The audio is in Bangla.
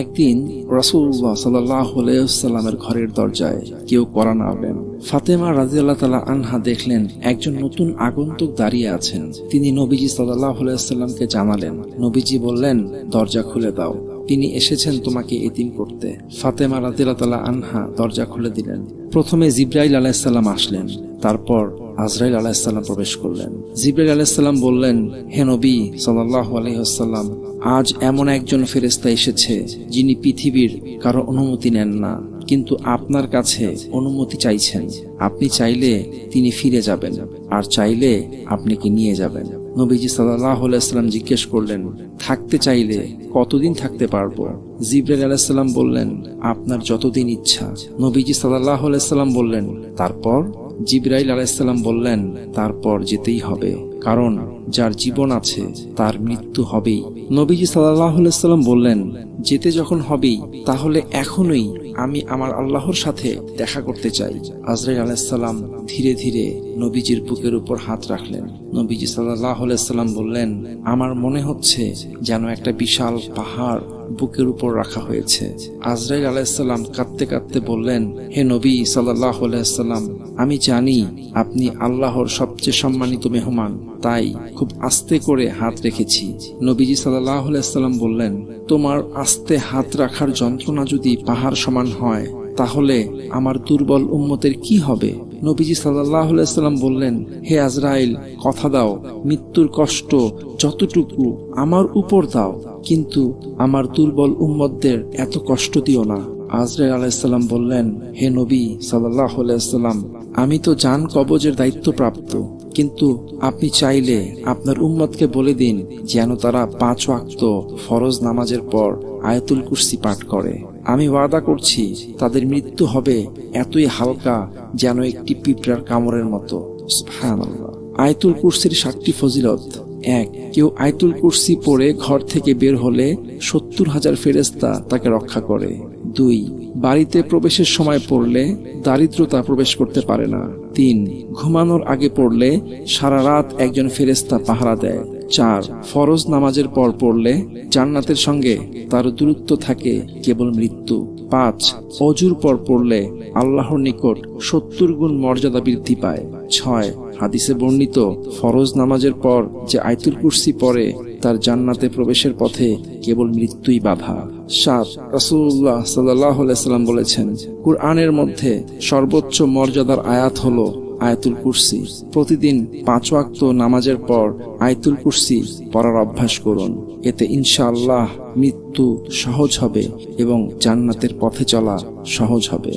একদিন রসুল্লাহ সাল্লামের ঘরের দরজায় কেউ করা নাড়লেন ফাতেমা রাজিয়াল্লাহ তালা আনহা দেখলেন, একজন নতুন আগন্তুক দাঁড়িয়ে আছেন। তিনি নবীজি সাল্লাহ সাল্লামকে জানালেন, নবীজি বললেন, দরজা খুলে দাও। তিনি এসেছেন তোমাকে এতিম করতে। ফাতেমা রাজিয়াল্লাহ তালা আনহা দরজা খুলে দিলেন। প্রথমে জিব্রাইল আলাহিসাল্লাম আসলেন, তারপর আজরাইল আলাহিসাল্লাম প্রবেশ করলেন। জিব্রাইল আলাহিসাল্লাম বললেন, হে নবী সাল্লাহ আলহিহাল্লাম আজ এমন একজন ফেরেস্তা এসেছে যিনি পৃথিবীর কারও অনুমতি নেন না, কিন্তু আপনার কাছে অনুমতি চাইছেন। আপনি চাইলে তিনি ফিরে যাবেন, আর চাইলে আপনি কি নিয়ে যাবেন? নবীজি সাল্লাহ আলাইসাল্লাম জিজ্ঞেস করলেন, থাকতে চাইলে কতদিন থাকতে পারব? জিব্রাইল আলাইসাল্লাম বললেন, আপনার যতদিন ইচ্ছা। নবীজি সাল্লাহ আলাইসাল্লাম বললেন, তারপর? জিব্রাইল আলাইসাল্লাম বললেন, তারপর যেতেই হবে, কারণ যার জীবন আছে, তার মৃত্যু হবেই। নবীজি সাল্লাম বললেন, যেতে যখন হবেই, তাহলে এখনই আমি আমার আল্লাহর সাথে দেখা করতে চাই। আজরাইল আলাইসাল্লাম ধীরে ধীরে নবীজির বুকের উপর হাত রাখলেন। নবীজি সাল্লাহ সাল্লাম বললেন, আমার মনে হচ্ছে যেন একটা বিশাল পাহাড় বুকের উপর রাখা হয়েছে। আজরাইল আলাইসাল্লাম কাঁদতে কাঁদতে বললেন, হে নবী সাল্লাহ আলাইসাল্লাম আমি জানি আপনি আল্লাহর সবচেয়ে সম্মানিত মেহমান, তাই খুব আস্তে করে হাত রেখেছি। নবীজি সাল্লাহ আলাইসাল্লাম বললেন, তোমার আস্তে হাত রাখার যন্ত্রণা যদি পাহাড় সমান হয়, তাহলে আমার দুর্বল উম্মতের কি হবে? নবীজি সাল্লাম বললেন, হে আজরাইল, কথা দাও। মৃত্যুর কষ্ট যতটুকু আমার উপর দাও, কিন্তু আমার দুর্বল উম্মতদের এত কষ্ট দিও না। আজরাইল আলাইসাল্লাম বললেন, হে নবী সাল্লাহ আলাইসাল্লাম আমি তো যান কবজের দায়িত্ব প্রাপ্ত কিন্তু আপনি চাইলে আপনার উম্মতকে বলে দিন যেন তারা পাঁচ ওয়াক্ত ফরজ নামাজের পর আয়াতুল কুর্সি পাঠ করে। আমি ওয়াদা করছি তাদের মৃত্যু হবে এতই হালকা যেন একটি পিঁপড়ার কামড়ের মতো। আয়তুল কুরসির সাতটি ফজিলত। এক, কেউ আয়তুল কুরসি পড়ে ঘর থেকে বের হলে সত্তর হাজার ফেরেস্তা তাকে রক্ষা করে। দুই, বাড়িতে প্রবেশের সময় পড়লে দারিদ্রতা প্রবেশ করতে পারে না। তিন, ঘুমানোর আগে পড়লে সারা রাত একজন ফেরেস্তা পাহারা দেয়। চার, ফরজ নামাজের পর পড়লে জান্নাতের সঙ্গে তার দূরত্ব থাকে কেবল মৃত্যু। পাঁচ, অজুর পর পড়লে আল্লাহর নিকট সত্তর গুণ মর্যাদা বৃদ্ধি পায়। ছয়, হাদিসে বর্ণিত ফরজ নামাজের পর যে আয়তুল কুর্সি পরে তার জান্নাতে প্রবেশের পথে কেবল মৃত্যুই বাধা। সাত রাসুল্লাহ সাল্লাম বলেছেন, কুরআনের মধ্যে সর্বোচ্চ মর্যাদার আয়াত হল আয়াতুল কুরসি। প্রতিদিন পাঁচ ওয়াক্ত নামাজের পর আয়াতুল কুরসি পড়ার অভ্যাস করুন। এতে ইনশাআল্লাহ মৃত্যু সহজ হবে এবং জান্নাতের পথে চলা সহজ হবে।